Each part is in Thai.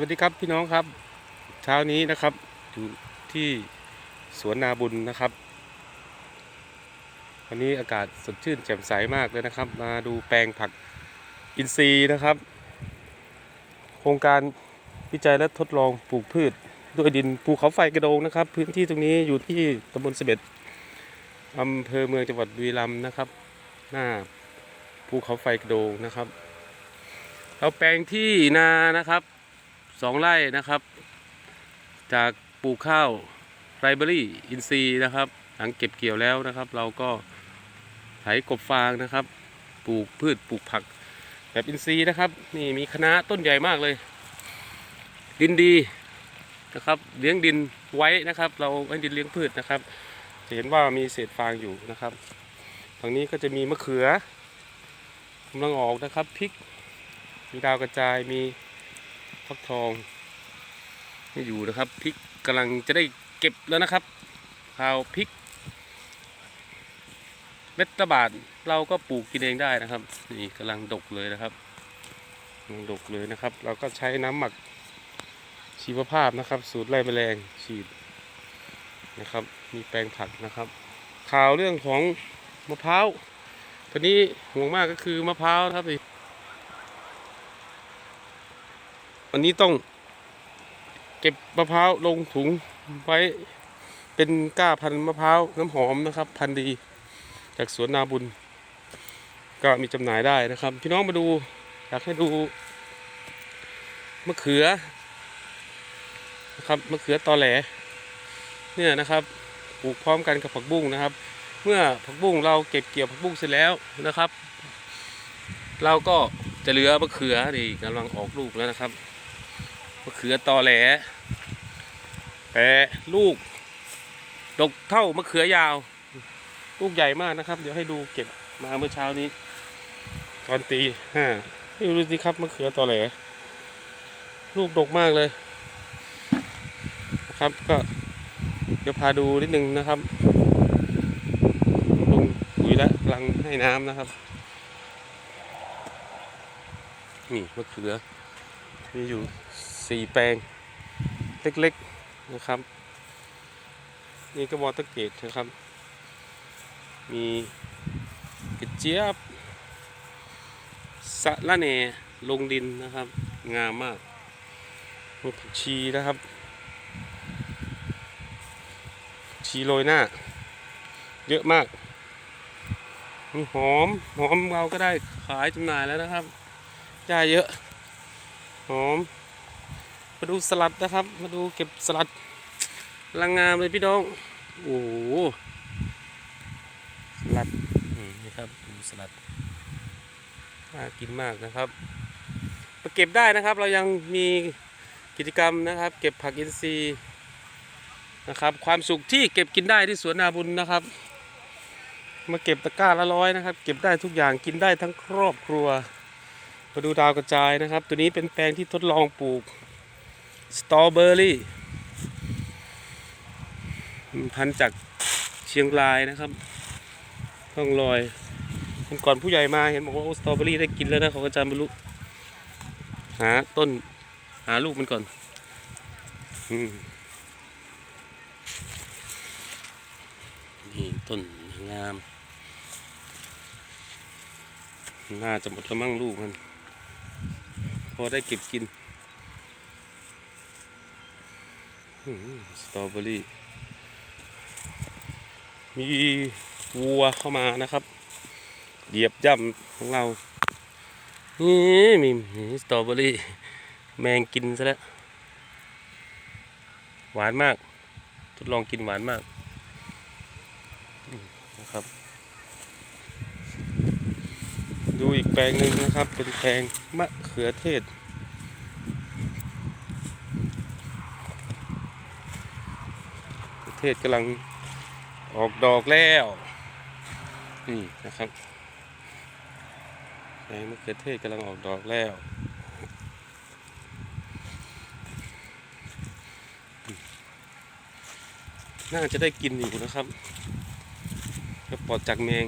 วัสดีครับพี่น้องครับ เช้านี้นะครับอยู่ที่สวนนาบุญนะครับ วันนี้อากาศสดชื่นแจ่มใสมากเลยนะครับ มาดูแปลงผักอินทรีย์นะครับ โครงการวิจัยและทดลองปลูกพืชด้วยดินภูเขาไฟกระโดงนะครับ พื้นที่ตรงนี้อยู่ที่ตำบลเสม็ดอำเภอเมืองจังหวัดบุรีรัมย์นะครับ หน้าภูเขาไฟกระโดงนะครับ เอาแปลงที่นานะครับ สองไร่นะครับ จากปลูกข้าวไรเบอรี่อินทรีนะครับ หลังเก็บเกี่ยวแล้วนะครับ เราก็ไถกบฟางนะครับ ปลูกพืชปลูกผักแบบอินทรีนะครับ นี่มีคณะต้นใหญ่มากเลย ดินดีนะครับเลี้ยงดินไว้นะครับ เราให้ดินเลี้ยงพืชนะครับ จะเห็นว่ามีเศษฟางอยู่นะครับฝั่งนี้ก็จะมีมะเขือกำลังออกนะครับพริก มีดาวกระจายมี ฟักทองนี่อยู่นะครับพริกกำลังจะได้เก็บแล้วนะครับข่าวพริก เม็ดตะบาดเราก็ปลูกกินเองได้นะครับ นี่กำลังดกเลยนะครับกำลังดกเลยนะครับ เราก็ใช้น้ำหมักชีวภาพนะครับ สูตรไล่แมลงฉีดนะครับ มีแปลงผักนะครับ ข่าวเรื่องของมะพร้าวตอนนี้ห่วงมากก็คือมะพร้าวนะครับ วันนี้ต้อง เก็บมะพร้าวลงถุงไว้เป็นก้าพันมะพร้าวน้ำหอมนะครับ พันธุ์ดีจากสวนนาบุญ ก็มีจำหน่ายได้นะครับ พี่น้องมาดูอยากให้ดูมะเขือนะครับมะเขือตอแหลเนี่ยนะครับปลูกพร้อมกันกับผักบุ้งนะครับ เมื่อผักบุ้งเราเก็บเกี่ยวผักบุ้งเสร็จแล้วนะครับ เราก็จะเหลือมะเขือนี่กำลังออกลูกแล้วนะครับะเขือตอแหลแต่ลูก ดกเท่ามะเขือยาว ลูกใหญ่มากนะครับ เดี๋ยวให้ดูเก็บมาเมื่อเช้านี้ ตอนตีห้านี่ดูสิครับมะเขือตอแหลลูกดกมากเลยนะครับก็เดี๋ยวพาดูนิดนึงนะครับลงปุ๋ยแล้วกำลังให้น้ำนะครับ นี่มะเขือ มีอยู่สี่แปลงเล็กๆนะครับ นี่ก็วอเตอร์เกตนะครับ มีกระเจี๊ยบสะละเนลงดินนะครับ งามมากมีผักชีนะครับ ชีโรยหน้า เยอะมากมีหอม หอมเราก็ได้ขายจำหน่ายแล้วนะครับจ่ายเยอะ หอม มาดูสลัดนะครับ มาดูเก็บสลัดลังงามเลยพี่น้อง โอ้โหสลัดนี่ครับดูสลัดน่ากินมากนะครับมาเก็บได้นะครับ เรายังมีกิจกรรมนะครับ เก็บผักอินทรีย์นะครับ ความสุขที่เก็บกินได้ที่สวนนาบุญนะครับ มาเก็บตะกร้าละร้อยนะครับ เก็บได้ทุกอย่างกินได้ทั้งครอบครัว มาดูดาวกระจายนะครับ ตัวนี้เป็นแปลงที่ทดลองปลูกสตรอเบอรี่พันจากเชียงรายนะครับต้องลอยมันก่อนผู้ใหญ่มาเห็นบอกว่าโอ้สตรอเบอรี่ได้กินแล้วนะเขาก็จะไม่รู้หาต้นหาลูกมันก่อนอืมนี่ต้นงาม น่าจะหมดแล้วมั่งลูกมัน พอได้เก็บกินสตรอเบอรี่ มีวัวเข้ามานะครับ เหยียบย่ำของเรา นี่มีมีสตรอเบอรี่ แมงกินซะแล้ว หวานมาก ทดลองกินหวานมากอืมนะครับ ดูอีกแปลงหนึ่งนะครับ เป็นแปลงมะเขือเทศมะเขือเทศกำลังออกดอกแล้ว นี่นะครับแปลงมะเขือเทศกำลังออกดอกแล้วน่าจะได้กินอยู่นะครับก็ปลอดจากแมง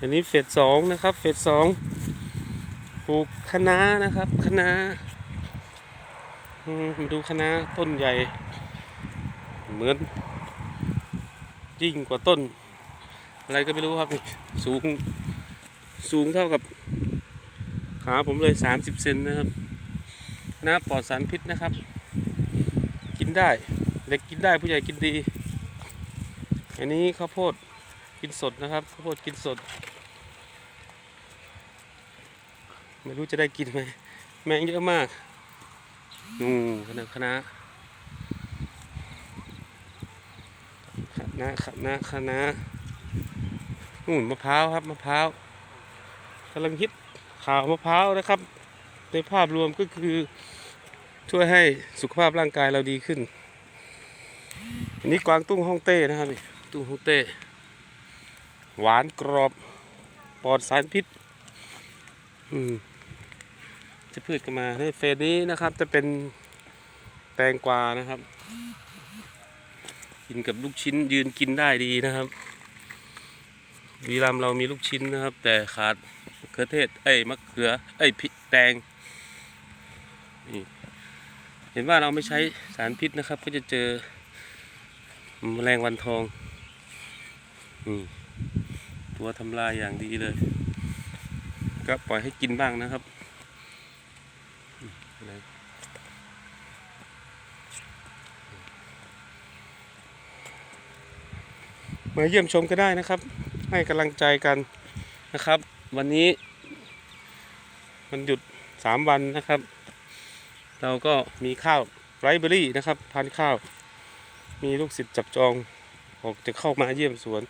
อันนี้เฟสสองนะครับ เฟสสองปลูกคะน้านะครับคะน้าอืมาดูคะน้าต้นใหญ่ เหมือนยิ่งกว่าต้น อะไรก็ไม่รู้ครับสูงสูงเท่ากับขาผมเลย 30 เซนนะครับคะน้าปลอดสารพิษนะครับ กินได้ เด็กกินได้ผู้ใหญ่กินดี อันนี้ข้าวโพด กินสดนะครับข้าวโพดกินสด ไม่รู้จะได้กินไหมแมงเยอะมากนู่คณะคณะคณะคณะคณะนู่นมะพร้าวครับมะพร้าวกำลังฮิตข่าวมะพร้าวนะครับ ในภาพรวมก็คือช่วยให้สุขภาพร่างกายเราดีขึ้น อันนี้กวางตุ้งฮ่องเต้นะครับนี่ตุ้งฮ่องเต้ หวานกรอบปลอดสารพิษอืมจะพืชกันมาในเฟสนี้นะครับ จะเป็นแตงกวานะครับ กินกับลูกชิ้นยืนกินได้ดีนะครับวีรัมเรามีลูกชิ้นนะครับ แต่ขาดมะเขือเทศเอ้มะเขือเอ้ยพริกแตงนี่เห็นว่าเราไม่ใช้สารพิษนะครับ ก็จะเจอแมลงวันทองนี่ ตัวทำลายอย่างดีเลย ก็ปล่อยให้กินบ้างนะครับมาเยี่ยมชมก็ได้นะครับ ให้กำลังใจกันนะครับ วันนี้มันหยุดสามวันนะครับ เราก็มีข้าวไรเบอรี่นะครับพันข้าว มีลูกศิษย์จับจองออกจะเข้ามาเยี่ยมสวน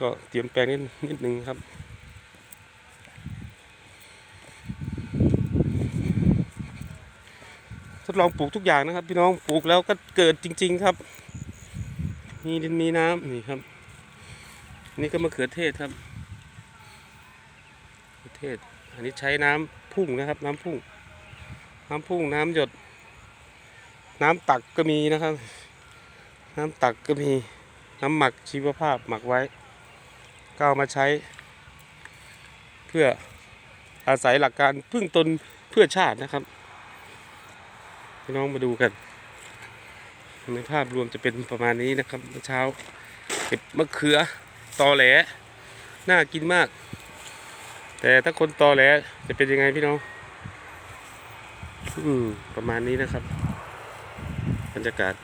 ก็เตรียมแปลงนิดนิดนึงครับ ทดลองปลูกทุกอย่างนะครับ พี่น้องปลูกแล้วก็เกิดจริง ๆครับมีดินมีน้ำนี่ครับ นี่ก็มะเขือเทศครับมะเขือเทศ อันนี้ใช้น้ำพุ่งนะครับ น้ำพุ่ง น้ำพุ่งน้ำหยด น้ำตักก็มีนะครับ น้ำตักก็มี น้ำหมักชีวภาพหมักไว้ ก็เอามาใช้ เพื่ออาศัยหลักการพึ่งตนเพื่อชาตินะครับพี่น้องมาดูกัน ในภาพรวมจะเป็นประมาณนี้นะครับเมื่อเช้าเก็บมะเขือตอแหลน่ากินมาก แต่ถ้าคนตอแหลจะเป็นยังไงพี่น้องอืมประมาณนี้นะครับ บรรยากาศ